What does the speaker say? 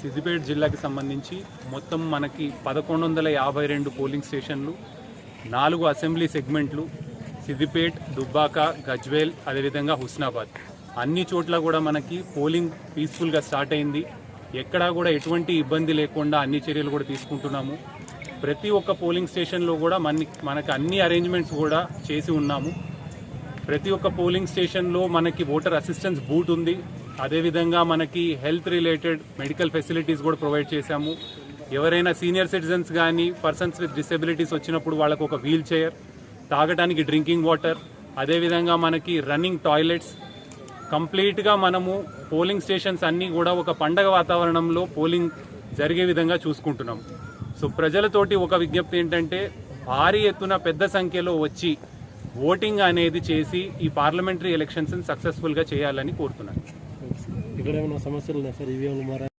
సిద్దిపేట జిల్లాకి సంబంధించి మొత్తం మనకి పదకొండు వందల యాభై రెండు పోలింగ్ స్టేషన్లు నాలుగు అసెంబ్లీ సెగ్మెంట్లు సిద్దిపేట్ దుబ్బాక గజ్వేల్ అదేవిధంగా హుస్నాబాద్. అన్ని చోట్ల కూడా మనకి పోలింగ్ పీస్ఫుల్గా స్టార్ట్ అయింది. ఎక్కడా కూడా ఎటువంటి ఇబ్బంది లేకుండా అన్ని చర్యలు కూడా తీసుకుంటున్నాము. ప్రతి ఒక్క పోలింగ్ స్టేషన్లో కూడా మన మనకి అన్ని అరేంజ్మెంట్స్ కూడా చేసి ఉన్నాము. ప్రతి ఒక్క పోలింగ్ స్టేషన్లో మనకి ఓటర్ అసిస్టెన్స్ బూట్ ఉంది. అదేవిధంగా మనకి హెల్త్ రిలేటెడ్ మెడికల్ ఫెసిలిటీస్ కూడా ప్రొవైడ్ చేశాము. ఎవరైనా సీనియర్ సిటిజన్స్ కానీ పర్సన్స్ విత్ డిసెబిలిటీస్ వచ్చినప్పుడు వాళ్ళకు ఒక వీల్ చైర్ తాగడానికి డ్రింకింగ్ వాటర్ అదేవిధంగా మనకి రన్నింగ్ టాయిలెట్స్. కంప్లీట్గా మనము పోలింగ్ స్టేషన్స్ అన్నీ కూడా ఒక పండగ వాతావరణంలో పోలింగ్ జరిగే విధంగా చూసుకుంటున్నాం సో ప్రజలతోటి ఒక విజ్ఞప్తి ఏంటంటే భారీ ఎత్తున పెద్ద సంఖ్యలో వచ్చి ఓటింగ్ అనేది చేసి ఈ పార్లమెంటరీ ఎలక్షన్స్ని సక్సెస్ఫుల్గా చేయాలని కోరుతున్నాను. ఇక్కడ ఏమైనా సమస్యలు ఉన్నాయి సార్? ఈవీఎంలు మారా